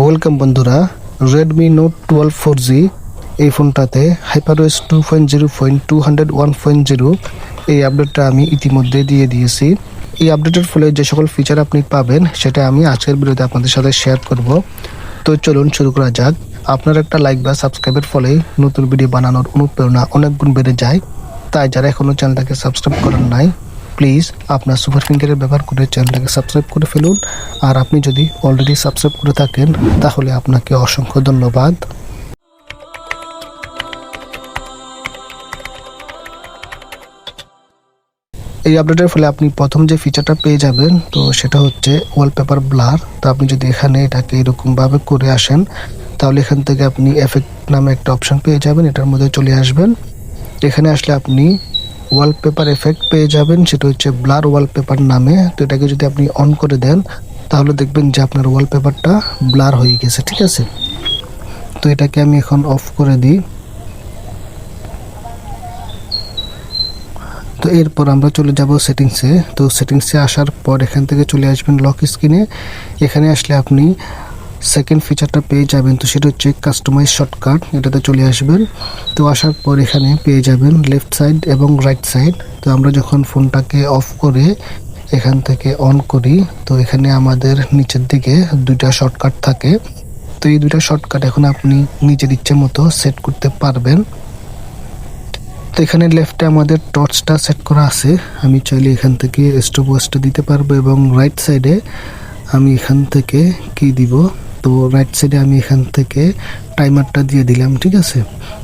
Welcome বন্ধুরা। Redmi note twelve four G এই ফোনটাতে HyperOS two point zero point two hundred one point zero এই আপডেটটা আমি ইতিমধ্যে দিয়ে দিয়েছি। এই আপডেটের ফলে যে সকল ফিচার আপনি পাবেন, সেটা আমি আজকের ভিডিওতে আপনাদের সাথে শেয়ার করব। তো চলুন শুরু করা যাক। আপনার একটা লাইক বা সাবস্ক্রাইবের ফলে নতুন ভিডিও বানানোর অনুপ্রেরণা অনেক গুণ বেড়ে যায়। তাই যারা এখনও চ্যানেলটাকে সাবস্ক্রাইব করেন নাই প্লিজ আপনার সুপার ফিঙ্গারের ব্যবহার করে চ্যানেলটাকে সাবস্ক্রাইব করে ফেলুন। আর আপনি যদি অলরেডি সাবস্ক্রাইব করে থাকেন, তাহলে আপনাকে অসংখ্য ধন্যবাদ। এই আপডেটের ফলে আপনি প্রথম যে ফিচারটা পেয়ে যাবেন, তো সেটা হচ্ছে ওয়ালপেপার ব্লার তো আপনি যদি এখানে এটাকে এরকমভাবে করে আসেন, তাহলে এখান থেকে আপনি এফেক্ট নামে একটা অপশন পেয়ে যাবেন, এটার মধ্যে চলে আসবেন। এখানে আসলে আপনি ওয়ালপেপার এফেক্ট পেয়ে যাবেন, সেটা হচ্ছে ব্লার ওয়ালপেপার নামে। তো এটাকে যদি আপনি অন করে দেন, তাহলে দেখবেন যে আপনার ওয়ালপেপারটা ব্লার হয়ে গেছে, ঠিক আছে? তো এটাকে আমি এখন অফ করে দিই। তো এরপর আমরা চলে যাব সেটিংসে তো সেটিংসে আসার পর এখান থেকে চলে আসবেন লক স্ক্রিনে এখানে আসলে আপনি সেকেন্ড ফিচারটা পেয়ে যাবেন, তো সেটা হচ্ছে কাস্টমাইজ শর্টকাট এটাতে চলে আসবেন। তো আসার পর এখানে পেয়ে যাবেন লেফট সাইড এবং রাইট সাইড তো আমরা যখন ফোনটাকে অফ করে এখান থেকে অন করি, তো এখানে আমাদের নিচের দিকে দুইটা শর্টকাট থাকে। তো এই দুইটা শর্টকাট এখন আপনি নিজের ইচ্ছে মতো সেট করতে পারবেন। তো এখানে লেফটে আমাদের টর্চটা সেট করা আছে। আমি চাইলে এখান থেকে স্টপ ওয়াচটা দিতে পারব এবং রাইট সাইডে আমি এখান থেকে কি দিব। তো রাইট সাইডে আমি এখান থেকে টাইমারটা দিয়ে দিলাম, ঠিক আছে?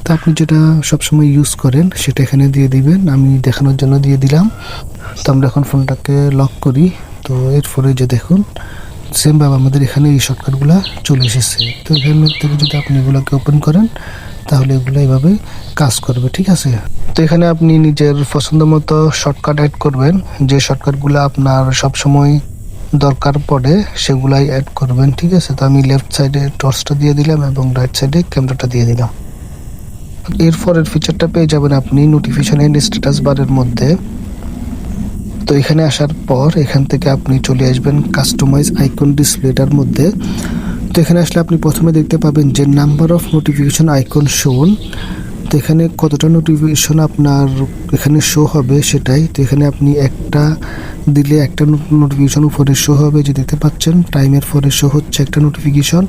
তো আপনি যেটা সবসময় ইউজ করেন, সেটা এখানে দিয়ে দিবেন। আমি দেখানোর জন্য দিয়ে দিলাম। তো আমরা এখন ফোনটাকে লক করি। তো এরপরে যে দেখুন সেম সেমভাবে আমাদের এখানে এই শর্টকাটগুলো চলে এসেছে। তো এখান থেকে যদি আপনি এগুলোকে ওপেন করেন, তাহলে এগুলো এইভাবে কাজ করবে, ঠিক আছে? তো এখানে আপনি নিজের পছন্দ মতো শর্টকাট অ্যাড করবেন। যে শর্টকাটগুলো আপনার সব সময় দরকার পড়ে সেগুলাই অ্যাড করবেন, ঠিক আছে? তো আমি লেফট সাইডে টর্চটা দিয়ে দিলাম এবং রাইট সাইডে ক্যামেরাটা দিয়ে দিলাম। এরপরের ফিচারটা পেয়ে যাবেন আপনি নোটিফিকেশন এন্ড স্ট্যাটাস বারের মধ্যে। তো এখানে আসার পর এখান থেকে আপনি চলে আসবেন কাস্টমাইজ আইকন ডিসপ্লেটার মধ্যে। তো এখানে আসলে আপনি প্রথমে দেখতে পাবেন যে নাম্বার অফ নোটিফিকেশন আইকন শোন তো এখানে কতটা নোটিফিকেশন আপনার এখানে শো হবে সেটাই। তো এখানে আপনি একটা দিলে একটা নোটিফিকেশন উপরে শো হবে, যে দেখতে পাচ্ছেন টাইমের পরে শো হচ্ছে একটা নোটিফিকেশন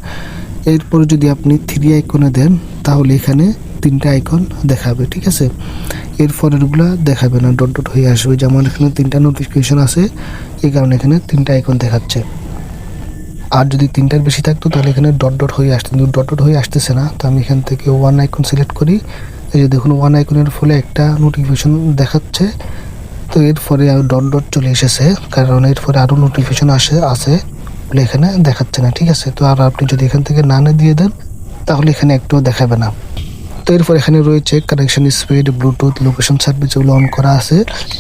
এরপরে যদি আপনি থ্রি আইকনে দেন, তাহলে এখানে তিনটা আইকন দেখাবে, ঠিক আছে? এর পরেরগুলো দেখাবে না ডট ডট হয়ে আসবে। যেমন এখানে তিনটা নোটিফিকেশন আছে, এই কারণে এখানে তিনটা আইকন দেখাচ্ছে। আর যদি তিনটার বেশি থাকতো, তাহলে এখানে ডট ডট হয়ে আসতো। কিন্তু ডট ডট হয়ে আসতেছে না, তো আমি এখান থেকে ওয়ান আইকন সিলেক্ট করি। এই যে দেখুন ওয়ান আইকনের ফলে একটা নোটিফিকেশন দেখাচ্ছে। তো এরপরে ডট ডট চলে এসেছে, কারণ এরপরে আরও নোটিফিকেশন আসে, আছে বলে এখানে দেখাচ্ছে না, ঠিক আছে? তো আর আপনি যদি এখান থেকে না না দিয়ে দেন, তাহলে এখানে একটুও দেখাবে না। তো এরপর এখানে রয়েছে connection speed Bluetooth location service যেগুলো অন করা আছে।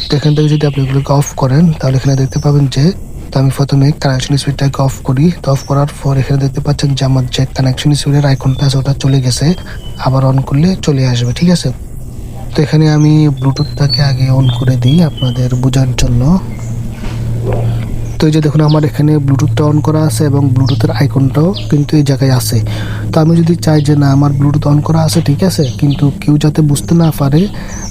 তো এখান থেকে যদি আপনি এগুলোকে অফ করেন, তাহলে এখানে দেখতে পাবেন যে তো আমি প্রথমে কানেকশন স্পিডটাকে অফ করি। তো অফ করার পর এখানে দেখতে পাচ্ছেন যে আমার যে কানেকশন স্পিডের আইকনটা আছে ওটা চলে গেছে, আবার অন করলে চলে আসবে, ঠিক আছে? তো এখানে আমি ব্লুটুথটাকে আগে অন করে দিই আপনাদের বোঝার জন্য। তো এই যে দেখুন, আমার এখানে ব্লুটুথটা অন করা আছে এবং ব্লুটুথের আইকনটাও কিন্তু এই জায়গায় আছে। তো আমি যদি চাই যে না, আমার ব্লুটুথ অন করা আছে, ঠিক আছে? কিন্তু কেউ যাতে বুঝতে না পারে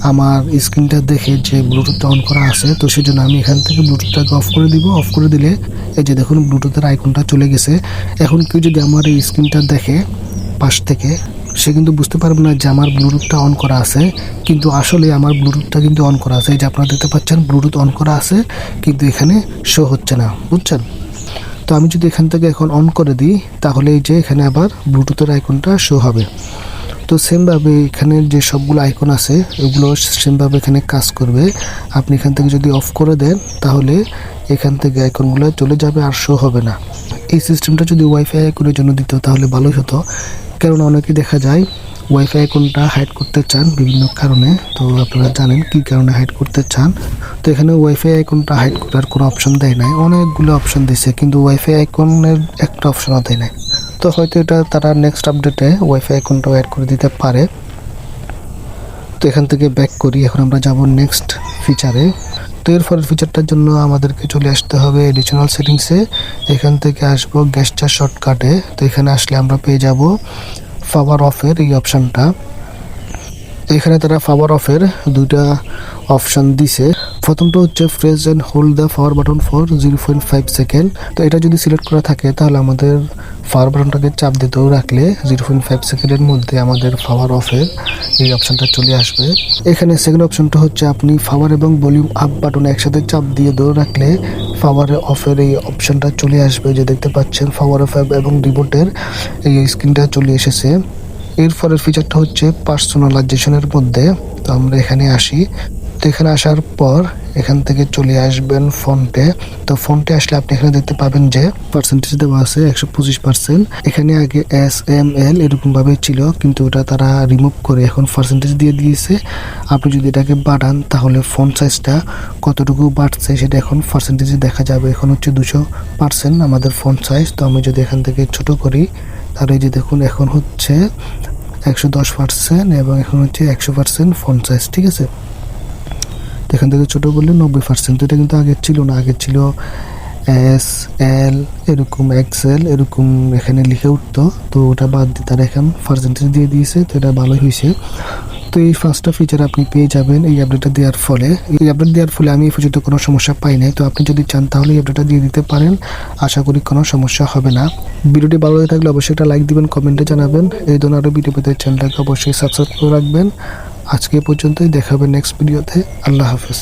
আমার স্ক্রিনটা দেখে যে ব্লুটুথটা অন করা আছে, তো সেই জন্য আমি এখান থেকে ব্লুটুথটাকে অফ করে দিব। অফ করে দিলে এই যে দেখুন ব্লুটুথের আইকনটা চলে গেছে। এখন কেউ যদি আমার এই স্ক্রিনটা দেখে পাশ থেকে সে কিন্তু বুঝতে পারবে না যে আমার ব্লুটুথটা অন করা আছে। কিন্তু আসলে আমার ব্লুটুথটা কিন্তু অন করা আছে। এই যে আপনারা দেখতে পাচ্ছেন ব্লুটুথ অন করা আছে, কিন্তু এখানে শো হচ্ছে না। বুঝছেন? তো আমি যদি এখান থেকে এখন অন করে দিই, তাহলে এই যে এখানে আবার ব্লুটুথের আইকনটা শো হবে। তো সেমভাবে এখানে যে সবগুলো আইকন আছে, এগুলো সেমভাবে এখানে কাজ করবে। আপনি এখান থেকে যদি অফ করে দেন, তাহলে এখান থেকে আইকনগুলো চলে যাবে আর শো হবে না। এই সিস্টেমটা যদি ওয়াইফাই আইকনের জন্য দিত, তাহলে ভালোই হতো। কারণ অনেকে দেখা যায় ওয়াইফাই আইকনটা হাইড করতে চান বিভিন্ন কারণে। তো আপনারা জানেন কী কারণে হাইড করতে চান। তো এখানে ওয়াইফাই আইকনটা হাইড করার কোনো অপশন দেয় নাই। অনেকগুলো অপশন দিছে, কিন্তু ওয়াইফাই আইকনের একটা অপশনও দেয় নাই। তো হয়তো এটা তারা নেক্সট আপডেটে ওয়াইফাই আইকনটাও অ্যাড করে দিতে পারে। তো এখান থেকে ব্যাক করি। এখন আমরা যাব নেক্সট ফিচারে তো এর ফলের ফিচারটার জন্য আমাদেরকে চলে আসতে হবে এডিশনাল সেটিংসে এখান থেকে আসব গ্যাসটা শর্টকাটে তো এখানে আসলে আমরা পেয়ে যাব পাওয়ার অফের এই অপশানটা এখানে তারা পাওয়ার অফের দুইটা অপশন দিছে। প্রথমটা হচ্ছে press and hold the power button for zero point five second তো এটা যদি সিলেক্ট করা থাকে, তাহলে আমাদের পাওয়ার বাটনটাকে চাপ দিতেও রাখলে জিরো পয়েন্ট ফাইভ সেকেন্ডের মধ্যে আমাদের পাওয়ার অফের এই অপশনটা চলে আসবে। এখানে সেকেন্ড অপশনটা হচ্ছে আপনি পাওয়ার এবং ভলিউম আপ বাটন একসাথে চাপ দিয়ে ধরে রাখলে পাওয়ার অফের এই অপশনটা চলে আসবে। যে দেখতে পাচ্ছেন পাওয়ার অফ এবং রিমোটের এই স্ক্রিনটা চলে এসেছে। এরপরের ফিচারটা হচ্ছে পার্সোনালাইজেশনের মধ্যে। তো আমরা এখানে আসি। তো এখানে আসার পর এখান থেকে চলে আসবেন ফন্টে। তো ফন্টে আসলে আপনি এখানে দেখতে পাবেন যে পার্সেন্টেজ দেওয়া আছে, একশো পঁচিশ পার্সেন্ট এখানে আগে এস এম এল এরকম ভাবে ছিল, কিন্তু ওটা তারা রিমুভ করে এখন পার্সেন্টেজ দিয়ে দিয়েছে। আপনি যদি এটাকে বাড়ান, তাহলে ফন্ট সাইজটা কতটুকু বাড়ছে সেটা এখন পার্সেন্টেজে দেখা যাবে। এখন হচ্ছে দুশো পার্সেন্ট আমাদের ফন্ট সাইজ তো আমি যদি এখান থেকে ছোট করি তাহলে এই যে দেখুন, এখন হচ্ছে একশো দশ পার্সেন্ট এবং এখন হচ্ছে একশো পার্সেন্ট ফোন সাইজ ঠিক আছে? এখান থেকে ছোটো বললে নব্বই পার্সেন্ট তো এটা কিন্তু আগে ছিল না। আগে ছিল এস এল এরকম এক্স এল এরকম এখানে লিখে উঠতো। তো ওটা বাদ দিয়ে তারা এখন পার্সেন্টেজ দিয়ে দিয়েছে, তো এটা ভালোই হয়েছে। তো এই ফার্স্টটা ফিচার আপনি পেয়ে যাবেন এই আপডেটটা দেওয়ার ফলে। এই আপডেট দেওয়ার ফলে আমি পর্যন্ত কোনো সমস্যা পাই নাই। তো আপনি যদি চান তাহলে এই আপডেটটা দিয়ে দিতে পারেন। আশা করি কোনো সমস্যা হবে না। ভিডিওটি ভালো লাগে থাকলে অবশ্যই একটা লাইক দিবেন কমেন্টে জানাবেন। এই ধরনের আরও ভিডিও পেতে চ্যানেলটাকে অবশ্যই সাবস্ক্রাইব করে রাখবেন। আজকে পর্যন্তই দেখাবেন নেক্সট ভিডিওতে আল্লাহ হাফেজ।